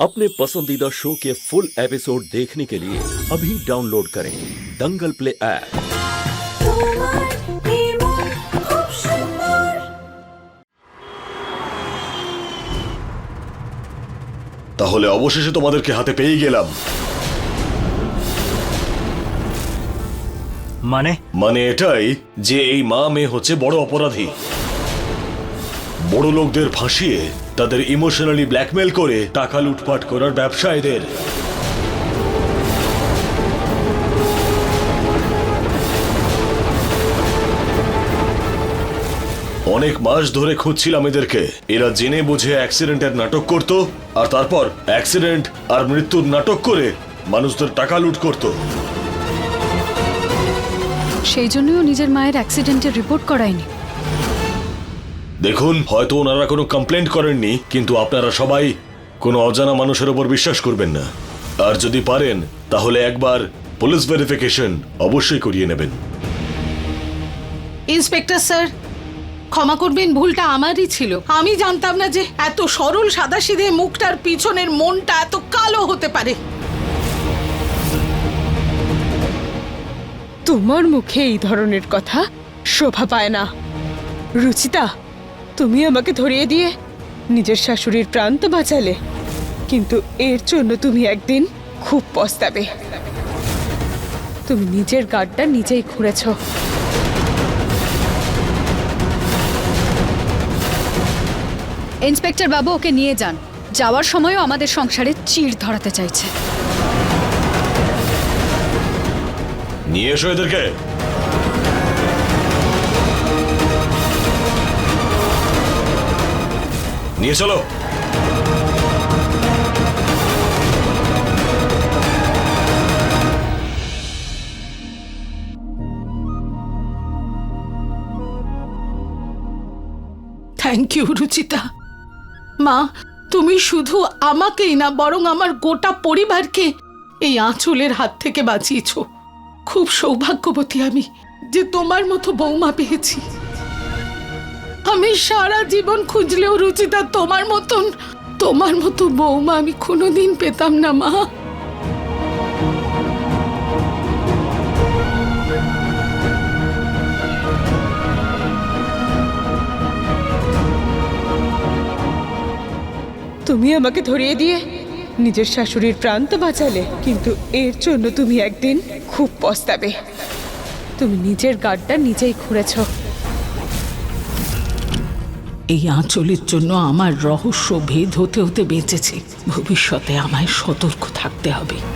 अपने पसंदीदा शो के फुल एपिसोड देखने के लिए अभी डाउनलोड करें दंगल प्ले ऐप তোমার নির্মল খুব সুন্দর তাহলে অবশেষে তোমাদেরকে হাতে পেয়ে গেলাম মানে মানে এটাই যে এই মা মেয়ে হচ্ছে বড় অপরাধী বড় লোকদের ফাঁসিয়ে তাদের ইমোশনালি ব্ল্যাকমেল করে টাকা লুটপাট করার ব্যবসা এদের অনেক মাস ধরে খুঁজছিলাম এদেরকে। এরা জেনে বুঝে অ্যাক্সিডেন্টের নাটক করত, আর তারপর অ্যাক্সিডেন্ট আর মৃত্যুর নাটক করে মানুষদের টাকা লুট করতো। সেই জন্যই নিজের মায়ের অ্যাক্সিডেন্টের রিপোর্ট করায়নি। দেখুন হয়তো ওনারা কোনো কমপ্লেন্ট করেননি কিন্তু আপনারা সবাই কোনো অজানা মানুষের ওপর বিশ্বাস করবেন না। আর যদি পারেন তাহলে একবার পুলিশ ভেরিফিকেশন অবশ্যই করিয়ে নেবেন। ইন্সপেক্টর স্যার ক্ষমা করবেন ভুলটা আমারই ছিল। আমি জানতাম না যে এত সরল সাদাসিধে মুখটার পিছনের মনটা এত কালো হতে পারে। তোমার মুখে এই ধরনের কথা শোভা পায় না। রুচিতা তুমি আমাকে ধরিয়ে দিয়ে নিজের শাশুড়ির প্রাণ তো বাঁচালে। কিন্তু এর জন্য তুমি একদিন খুব পস্তাবে। তুমি নিজের গাড্ডা নিজেই খুঁড়েছ। ইন্সপেক্টর বাবু ওকে নিয়ে যান। যাওয়ার সময়ও আমাদের সংসারে চিড় ধরাতে চাইছে। নিয়ে এসো এদেরকে। নিয়ে চলো। Thank you Ruchita. মা, তুমি শুধু আমাকেই না, বরং আমার গোটা পরিবারকে এই আঁচলের হাত থেকে বাঁচিয়েছ। খুব সৌভাগ্যবতী আমি যে তোমার মতো বৌমা পেয়েছি। আমি সারা জীবন খুঁজলেও রুচিতা তোমার মতন, তোমার মতো বৌমা আমি কোনোদিন পেতাম না, মা। তুমি আমাকে ধরিয়ে দিয়ে নিজের শাশুড়ির প্রাণ তো বাঁচালে, কিন্তু এর জন্য তুমি একদিন খুব পস্তাবে। তুমি নিজের গাড্ডা নিজেই খুঁড়েছ। এই আঁচলের জন্য আমার রহস্য ভেদ হতে হতে বেঁচেছে। ভবিষ্যতে আমায় সতর্ক থাকতে হবে।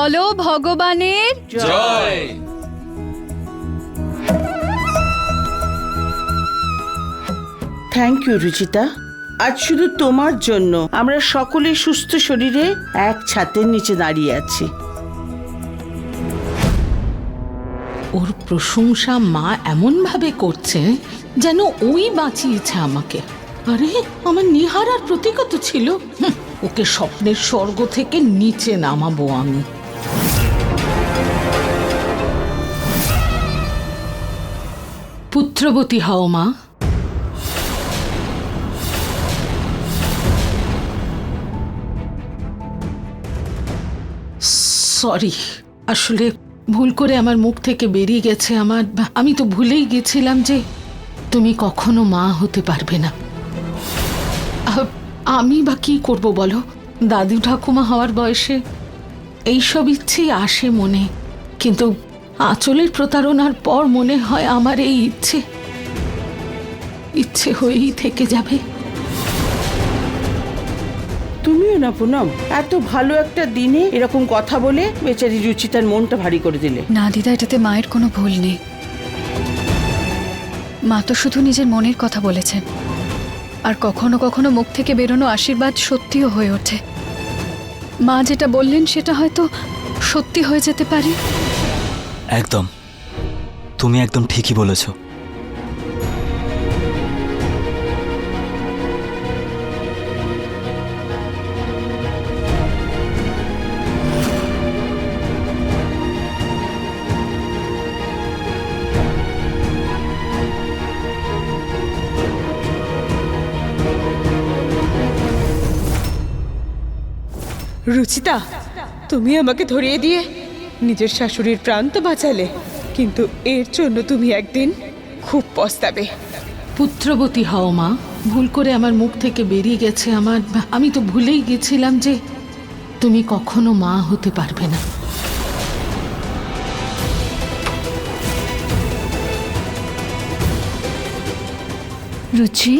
বলো ভগবানের। Thank you Ruchita. আজ শুধু তোমার জন্য। আমরা সকলে সুস্থ শরীরে এক ছাতের নিচে দাঁড়িয়ে আছি। ওর প্রশংসা মা এমনভাবে করছে যেন ওই বাঁচিয়েছে আমাকে। আরে আমার নিহারার প্রতীকত ছিল। ওকে স্বপ্নের স্বর্গ থেকে নিচে নামাবো আমি। পুত্রবতী হও মা। সরি, আসলে ভুল করে আমার মুখ থেকে বেরিয়ে গেছে আমার। আমি তো ভুলেই গেছিলাম যে তুমি কখনো মা হতে পারবে না। আমি বা কি করব বলো? দাদু ঠাকুমা হওয়ার বয়সে এইসব ইচ্ছেই আসে মনে। কিন্তু আঁচলের প্রতারণার পর মনে হয় আমার এই ইচ্ছে ইচ্ছে হয়েই থেকে যাবে। তুমিও না পুনম এত ভালো একটা দিনে এরকম কথা বলে বেচারি রুচিতার মনটা ভারী করে দিলে। না দিদা এটাতে মায়ের কোনো ভুল নেই। মা তো শুধু নিজের মনের কথা বলেছেন। আর কখনো কখনো মুখ থেকে বেরোনো আশীর্বাদ সত্যিও হয়ে ওঠে। মা যেটা বললেন সেটা হয়তো সত্যি হয়ে যেতে পারে। একদম। তুমি একদম ঠিকই বলেছ। রুচিতা তুমি আমাকে ধরিয়ে দিয়ে নিজের শাশুড়ির প্রাণ তো বাঁচালে কিন্তু এর জন্য তুমি একদিন খুব পস্তাবে। পুত্রবতী হও মা ভুল করে আমার মুখ থেকে বেরিয়ে গেছে আমার। আমি তো ভুলেই গেছিলাম যে তুমি কখনো মা হতে পারবে না। রুচি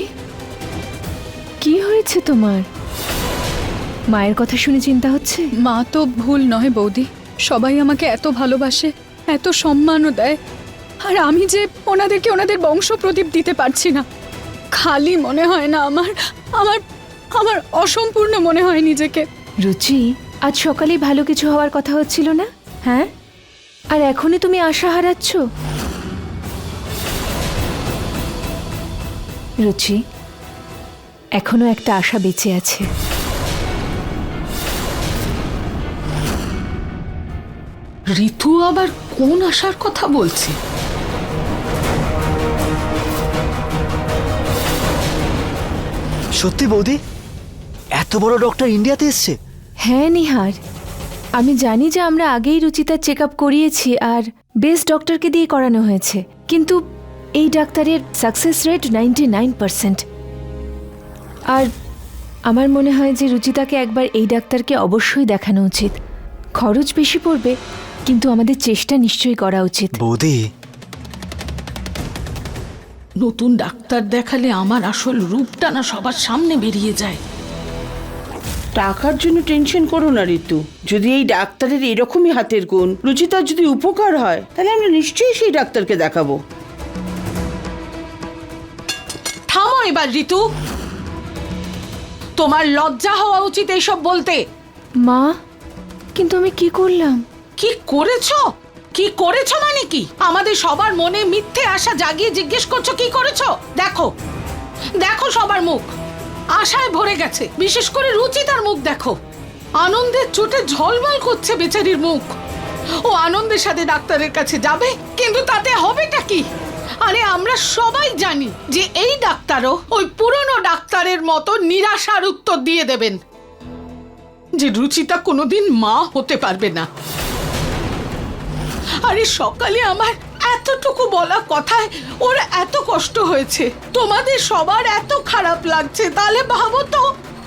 কি হয়েছে তোমার? মায়ের কথা শুনে চিন্তা হচ্ছে? মা তো ভুল নয় বৌদি। সবাই আমাকে এত ভালোবাসে, এত সম্মানও দেয়। আর আমি যে ওনাদেরকে ওনাদের বংশ প্রদীপ দিতে পারছি না, খালি মনে হয় না আমার আমার আমার অসম্পূর্ণ মনে হয় নিজেকে। রুচি, আজ সকালেই ভালো কিছু হওয়ার কথা হচ্ছিল না? হ্যাঁ? আর এখনই তুমি আশা হারাচ্ছ? রুচি, এখনও একটা আশা বেঁচে আছে। ঋতু আবার কোন আসার কথা বলছে? সত্যি বৌদি এত বড় ডক্টর ইন্ডিয়াতে এসছে? হ্যাঁ নিহার। আমি জানি যে আমরা আগেই রুচিতার চেক আপ করিয়েছি আর বেস্ট ডক্টরকে দিয়ে করানো হয়েছে কিন্তু এই ডাক্তারের success rate ninety nine percent আর আমার মনে হয় যে রুচিতাকে একবার এই ডাক্তারকে অবশ্যই দেখানো উচিত। খরচ বেশি পড়বে কিন্তু আমাদের চেষ্টা নিশ্চয়ই করা উচিত। বৌদি। নতুন ডাক্তার দেখালে আমার আসল রূপটা না সবার সামনে বেরিয়ে যায়। টাকার জন্য টেনশন করো না ঋতু। যদি এই ডাক্তারের এরকমই হাতের গুণ রুচিতার যদি উপকার হয় তাহলে আমরা নিশ্চয়ই সেই ডাক্তারকে দেখাবো। থামো এবার ঋতু। তোমার লজ্জা হওয়া উচিত এইসব বলতে। মা কিন্তু আমি কি করলাম? কি করেছ? কি করেছ মানে কি? আমাদের সবার মনে মিথ্যে আশা জাগিয়ে জিজ্ঞেস করছ, কি করেছ? দেখো দেখো সবার মুখ। আশায় ভরে গেছে। বিশেষ করে রুচিতার মুখ দেখো। আনন্দের চোটে ঝলমল করছে বেচারির মুখ। ও আনন্দের সাথে ডাক্তারের কাছে যাবে, কিন্তু তাতে হবেটা কি? আরে, আমরা সবাই জানি যে এই ডাক্তারও ওই পুরনো ডাক্তারের মতো নিরাশার উত্তর দিয়ে দেবেন। যে রুচিতা কোনোদিন মা হতে পারবে না। আরে সকালে আমার এতটুকু বলা কথায় ওর এত কষ্ট হয়েছে। তোমাদের সবার এত খারাপ লাগছে, তাহলে ভাবো তো,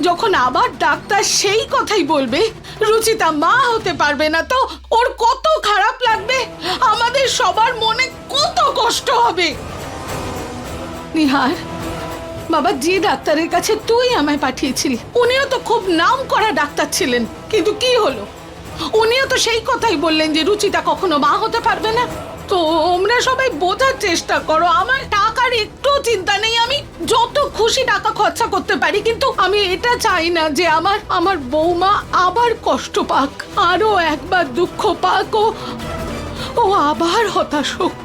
যখন আবার ডাক্তার সেই কথাই বলবে, রুচিতা মা হতে পারবে না তো, ওর কত খারাপ লাগবে, আমাদের সবার মনে কত কষ্ট হবে। নিহার, বাবা যে ডাক্তারের কাছে তুই আমায় পাঠিয়েছিলি, উনিও তো খুব নাম করা ডাক্তার ছিলেন, কিন্তু কি হলো? উনিও তো সেই কথাই বললেন যে রুচিতা কখনো মা হতে পারবে না। তো তোমরা সবাই বোঝার চেষ্টা করো, আমার টাকার একটু চিন্তা নেই, আমি যত খুশি টাকা খরচা করতে পারি, কিন্তু আমি এটা চাই না যে আমার আমার বৌমা আবার কষ্ট পাক আরও একবার দুঃখ পাক, ও ও আবার হতাশ হোক।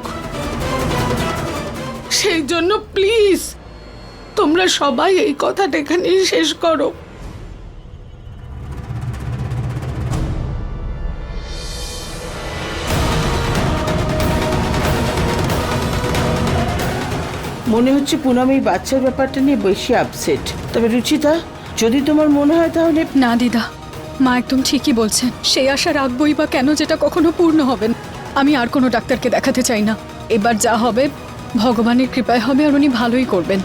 সেই জন্য প্লিজ তোমরা সবাই এই কথাটা এখানেই শেষ করো। মনে হচ্ছে পুনম এই বাচ্চার ব্যাপারটা নিয়ে বেশি আপসেট তবে রুচিতা, যদি তোমার মনে হয় তাহলে না, দিদা। মা একদম ঠিকই বলছেন। সেই আশা রাখবই বা কেন যেটা কখনো পূর্ণ হবে না। আমি আর কোনো ডাক্তারকে দেখাতে চাই না। এবার যা হবে, ভগবানের কৃপায় হবে আর উনি ভালোই করবেন।